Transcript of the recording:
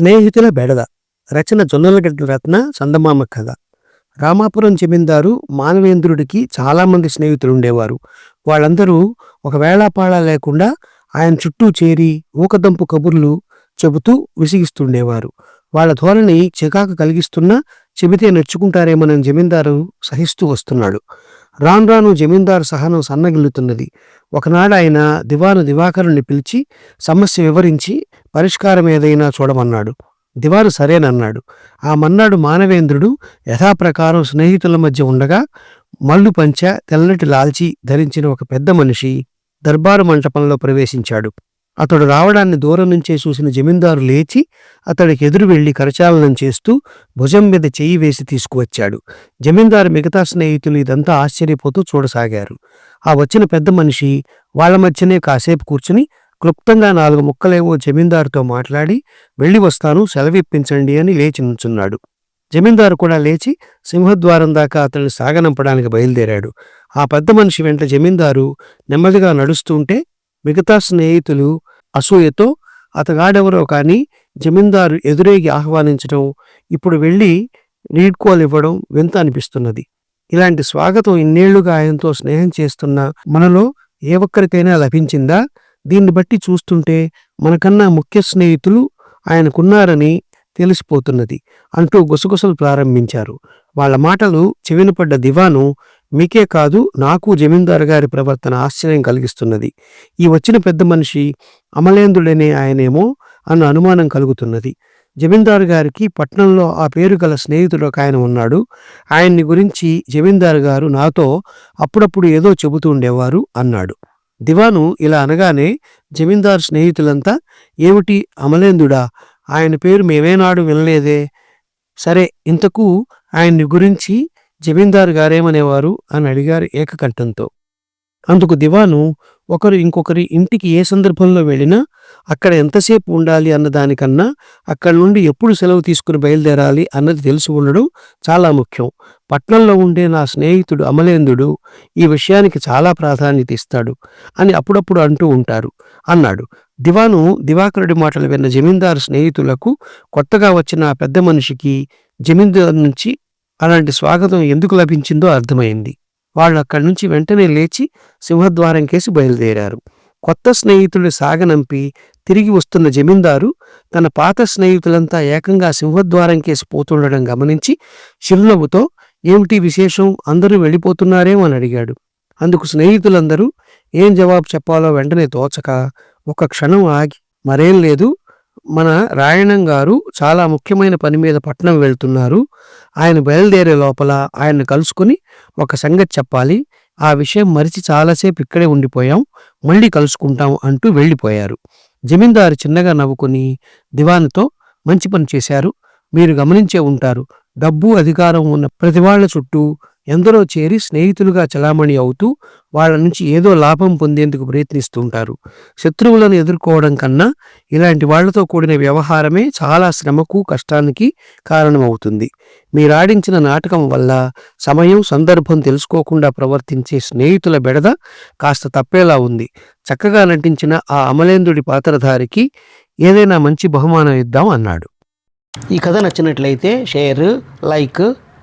స్నేహితుల బెడద. రచన జొన్నలగడ్డ రత్న చందమామ కథ. రామాపురం జమీందారు మానవేంద్రుడికి చాలామంది స్నేహితులు ఉండేవారు. వాళ్ళందరూ ఒక వేళాపాళా లేకుండా ఆయన చుట్టూ చేరి ఊకదంపు కబుర్లు చెబుతూ విసిగిస్తుండేవారు. వాళ్ళ ధోరణి చికాకు కలిగిస్తున్నా చెబితే నచ్చుకుంటారేమోనని జమీందారు సహిస్తూ వస్తున్నాడు. రాను రాను జమీందారు సహనం సన్నగిల్లుతున్నది. ఒకనాడు ఆయన దివాను దివాకరుణ్ణి పిలిచి సమస్య వివరించి పరిష్కారం ఏదైనా చూడమన్నాడు. దివాను సరేనన్నాడు. ఆ మన్నాడు మానవేంద్రుడు యథాప్రకారం స్నేహితుల మధ్య ఉండగా మల్లు పంచ తెల్లటి లాల్చి ధరించిన ఒక పెద్ద మనిషి దర్బారు మంటపంలో ప్రవేశించాడు. అతడు రావడాన్ని దూరం నుంచే చూసిన జమీందారు లేచి అతడికి ఎదురు వెళ్ళి కరచాలనం చేస్తూ భుజం మీద చెయ్యి వేసి తీసుకువచ్చాడు. జమీందారు మిగతా స్నేహితులు ఇదంతా ఆశ్చర్యపోతూ చూడసాగారు. ఆ వచ్చిన పెద్ద మనిషి వాళ్ళ మధ్యనే కాసేపు కూర్చుని క్లుప్తంగా నాలుగు ముక్కలేవో జమీందారుతో మాట్లాడి వెళ్ళి వస్తాను సెలవిప్పించండి అని లేచి నుంచున్నాడు. జమీందారు కూడా లేచి సింహద్వారం దాకా అతన్ని సాగనంపడానికి బయలుదేరాడు. ఆ పెద్ద మనిషి వెంట జమీందారు నెమ్మదిగా నడుస్తుంటే మిగతా స్నేహితులు అసూయతో అతగాడెవరో కానీ జమీందారు ఎదురేగి ఆహ్వానించడం ఇప్పుడు వెళ్ళి నీడ్కోలు ఇవ్వడం వింత అనిపిస్తున్నది. ఇలాంటి స్వాగతం ఇన్నేళ్ళుగా ఆయనతో స్నేహం చేస్తున్న మనలో ఏ ఒక్కరికైనా లభించిందా? దీన్ని బట్టి చూస్తుంటే మనకన్నా ముఖ్య స్నేహితులు ఆయనకున్నారని తెలిసిపోతున్నది అంటూ గుసగుసలు ప్రారంభించారు. వాళ్ళ మాటలు చెవినపడ్డ దివాను మీకే కాదు నాకు జమీందారు గారి ప్రవర్తన ఆశ్చర్యం కలిగిస్తున్నది. ఈ వచ్చిన పెద్ద మనిషి అమలేంద్రుడనే ఆయనేమో అన్న అనుమానం కలుగుతున్నది. జమీందారు గారికి పట్నంలో ఆ పేరు గల స్నేహితుడు ఒక ఆయన ఉన్నాడు. ఆయన్ని గురించి జమీందారు గారు నాతో అప్పుడప్పుడు ఏదో చెబుతూ ఉండేవారు అన్నాడు. దివాను ఇలా అనగానే జమీందారు స్నేహితులంతా ఏమిటి అమలేందుడా? ఆయన పేరు మేమేనాడు వినలేదే? సరే ఇంతకు ఆయన్ని గురించి జమీందారు గారేమనేవారు అని అడిగారు ఏకకంఠంతో. అందుకు దివాను ఒకరు ఇంకొకరి ఇంటికి ఏ సందర్భంలో వెళ్ళినా అక్కడ ఎంతసేపు ఉండాలి అన్న దానికన్నా అక్కడి నుండి ఎప్పుడు సెలవు తీసుకుని బయలుదేరాలి అన్నది తెలిసి ఉండడం చాలా ముఖ్యం. పట్నంలో ఉండే నా స్నేహితుడు అమలేందుడు ఈ విషయానికి చాలా ప్రాధాన్యత ఇస్తాడు అని అప్పుడప్పుడు అంటూ ఉంటారు అన్నాడు. దివాను దివాకరుడి మాటలు విన్న జమీందారు స్నేహితులకు కొత్తగా వచ్చిన పెద్ద మనిషికి జమీందారు నుంచి అలాంటి స్వాగతం ఎందుకు లభించిందో అర్థమైంది. వాళ్ళు అక్కడి నుంచి వెంటనే లేచి సింహద్వారం కేసి బయలుదేరారు. కొత్త స్నేహితుడిని సాగనంపి తిరిగి వస్తున్న జమీందారు తన పాత స్నేహితులంతా ఏకంగా సింహద్వారం కేసి పోతుండడం గమనించి చిరునవ్వుతో ఏమిటి విశేషం? అందరూ వెళ్ళిపోతున్నారేమో అని అడిగాడు. అందుకు స్నేహితులందరూ ఏం జవాబు చెప్పాలో వెంటనే తోచక ఒక క్షణం ఆగి మరేం లేదు మన రాయణం గారు చాలా ముఖ్యమైన పని మీద పట్నం వెళ్తున్నారు. ఆయన బయలుదేరే లోపల ఆయన కలుసుకుని ఒక సంగతి చెప్పాలి. ఆ విషయం మరిచి చాలాసేపు ఇక్కడే ఉండిపోయాం. మళ్ళీ కలుసుకుంటాం అంటూ వెళ్ళిపోయారు. జమీందారు చిన్నగా నవ్వుకుని దివాన్తో మంచి పని చేశారు. మీరు గమనించే ఉంటారు. డబ్బు అధికారం ఉన్న ప్రతివాళ్ళ చుట్టూ ఎందరో చేరి స్నేహితులుగా చలామణి అవుతూ వాళ్ళ నుంచి ఏదో లాభం పొందేందుకు ప్రయత్నిస్తుంటారు. శత్రువులను ఎదుర్కోవడం కన్నా ఇలాంటి వాళ్ళతో కూడిన వ్యవహారమే చాలా శ్రమకు కష్టానికి కారణమవుతుంది. మీరాడించిన నాటకం వల్ల సమయం సందర్భం తెలుసుకోకుండా ప్రవర్తించే స్నేహితుల బెడద కాస్త తప్పేలా ఉంది. చక్కగా నటించిన ఆ అమలేంద్రుడి పాత్రధారికి ఏదైనా మంచి బహుమానం ఇద్దాం అన్నాడు. ఈ కథ నచ్చినట్లయితే షేర్ లైక్